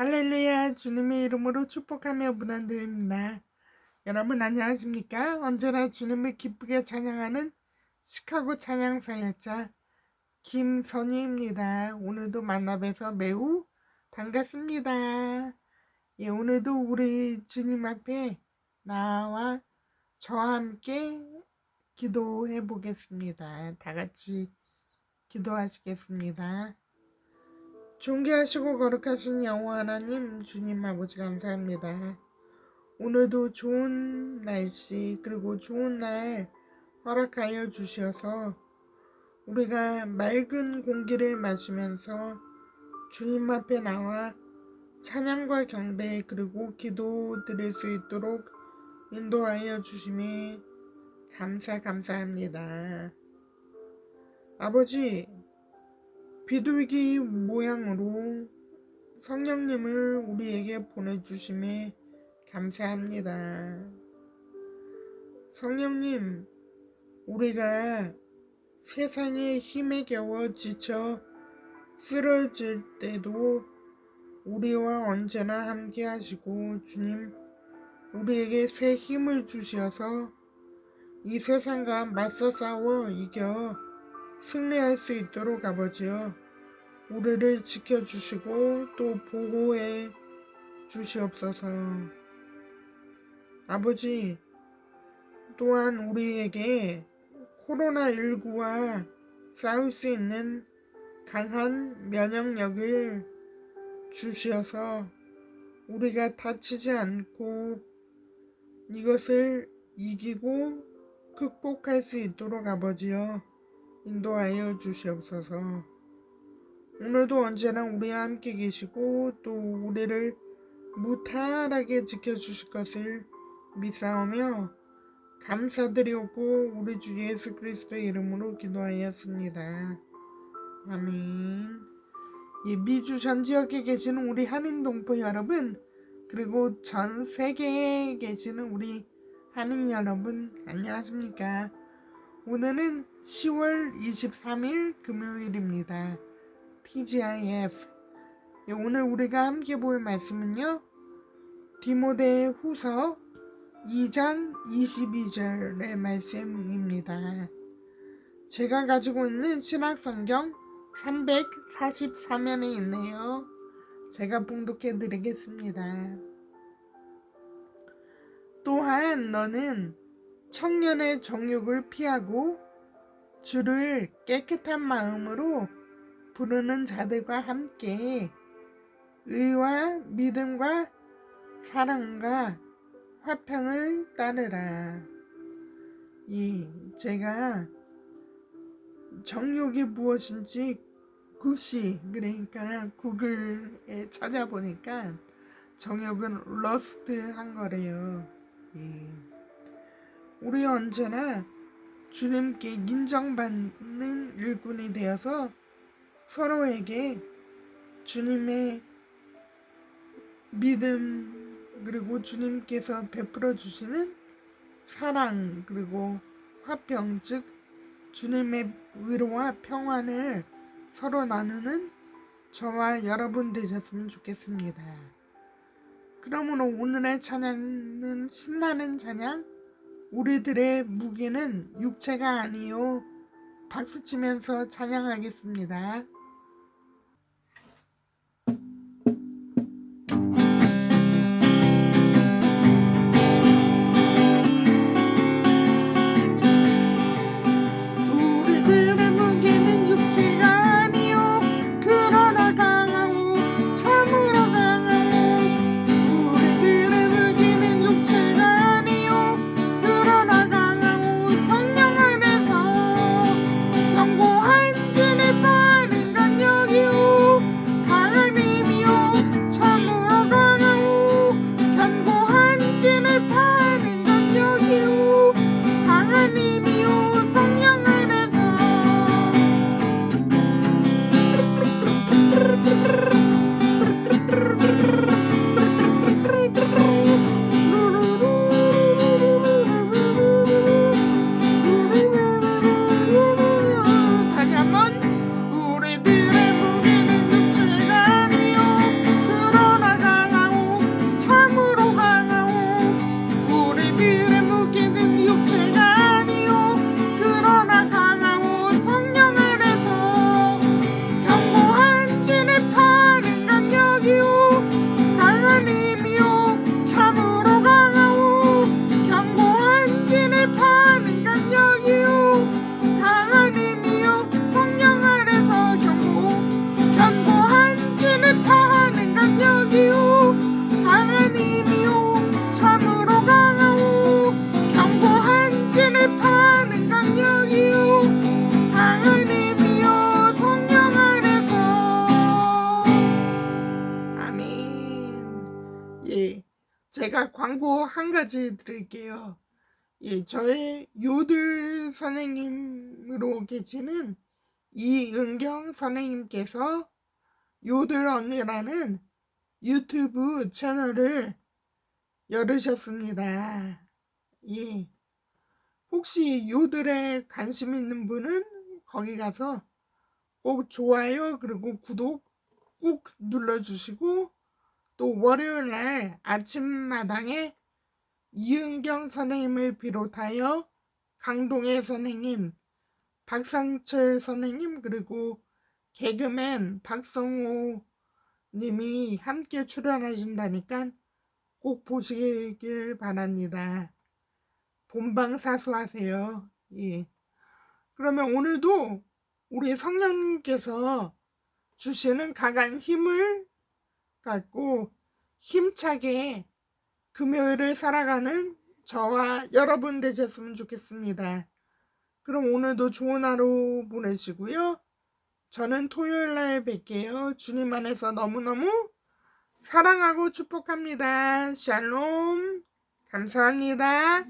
할렐루야 주님의 이름으로 축복하며 문안드립니다. 여러분 안녕하십니까? 언제나 주님을 기쁘게 찬양하는 시카고 찬양 사역자 김선희입니다. 오늘도 만나뵈서 매우 반갑습니다. 예, 오늘도 우리 주님 앞에 나와 저와 함께 기도해 보겠습니다. 다 같이 기도하시겠습니다. 존귀하시고 거룩하신 여호와 하나님 주님 아버지 감사합니다. 오늘도 좋은 날씨 그리고 좋은 날 허락하여 주셔서 우리가 맑은 공기를 마시면서 주님 앞에 나와 찬양과 경배 그리고 기도 드릴 수 있도록 인도하여 주심에 감사 감사합니다. 아버지 비둘기 모양으로 성령님을 우리에게 보내주심에 감사합니다. 성령님, 우리가 세상의 힘에 겨워 지쳐 쓰러질 때도 우리와 언제나 함께 하시고 주님, 우리에게 새 힘을 주셔서 이 세상과 맞서 싸워 이겨 승리할 수 있도록 아버지여 우리를 지켜주시고 또 보호해 주시옵소서. 아버지, 또한 우리에게 코로나19와 싸울 수 있는 강한 면역력을 주셔서 우리가 다치지 않고 이것을 이기고 극복할 수 있도록 아버지여 인도하여 주시옵소서. 오늘도 언제나 우리와 함께 계시고 또 우리를 무탈하게 지켜주실 것을 믿사오며 감사드리옵고 우리 주 예수 그리스도의 이름으로 기도하였습니다. 아멘. 예, 미주 전 지역에 계시는 우리 한인 동포 여러분 그리고 전 세계에 계시는 우리 한인 여러분 안녕하십니까? 오늘은 10월 23일 금요일입니다. TGIF. 예, 오늘 우리가 함께 볼 말씀은요. 디모데 후서 2장 22절의 말씀입니다. 제가 가지고 있는 신학성경 344면에 있네요. 제가 봉독해 드리겠습니다. 또한 너는 청년의 정욕을 피하고 주를 깨끗한 마음으로 부르는 자들과 함께 의와 믿음과 사랑과 화평을 따르라. 이 제가 정욕이 무엇인지 구시 그러니까 구글에 찾아보니까 정욕은 러스트 한 거래요. 예. 우리 언제나 주님께 인정받는 일꾼이 되어서 서로에게 주님의 믿음 그리고 주님께서 베풀어 주시는 사랑 그리고 화평 즉 주님의 위로와 평안을 서로 나누는 저와 여러분 되셨으면 좋겠습니다. 그러므로 오늘의 찬양은 신나는 찬양 우리들의 무게는 육체가 아니요 박수치면서 찬양하겠습니다. 섬으로 가오. 견고한 진을 파는 강력이오. 당은이 비어 성령 안에서. 아멘. 예 제가 광고 한 가지 드릴게요. 예 저의 요들 선생님으로 계시는 이은경 선생님께서 요들 언니라는 유튜브 채널을 열으셨습니다. 예. 혹시 요들에 관심 있는 분은 거기 가서 꼭 좋아요 그리고 구독 꾹 눌러주시고 또 월요일 날 아침마당에 이은경 선생님을 비롯하여 강동혜 선생님, 박상철 선생님 그리고 개그맨 박성호 님이 함께 출연하신다니까 꼭 보시길 바랍니다. 본방 사수하세요. 예. 그러면 오늘도 우리 성령님께서 주시는 강한 힘을 갖고 힘차게 금요일을 살아가는 저와 여러분 되셨으면 좋겠습니다. 그럼 오늘도 좋은 하루 보내시고요. 저는 토요일 날 뵐게요. 주님 안에서 너무너무 사랑하고 축복합니다. 샬롬. 감사합니다.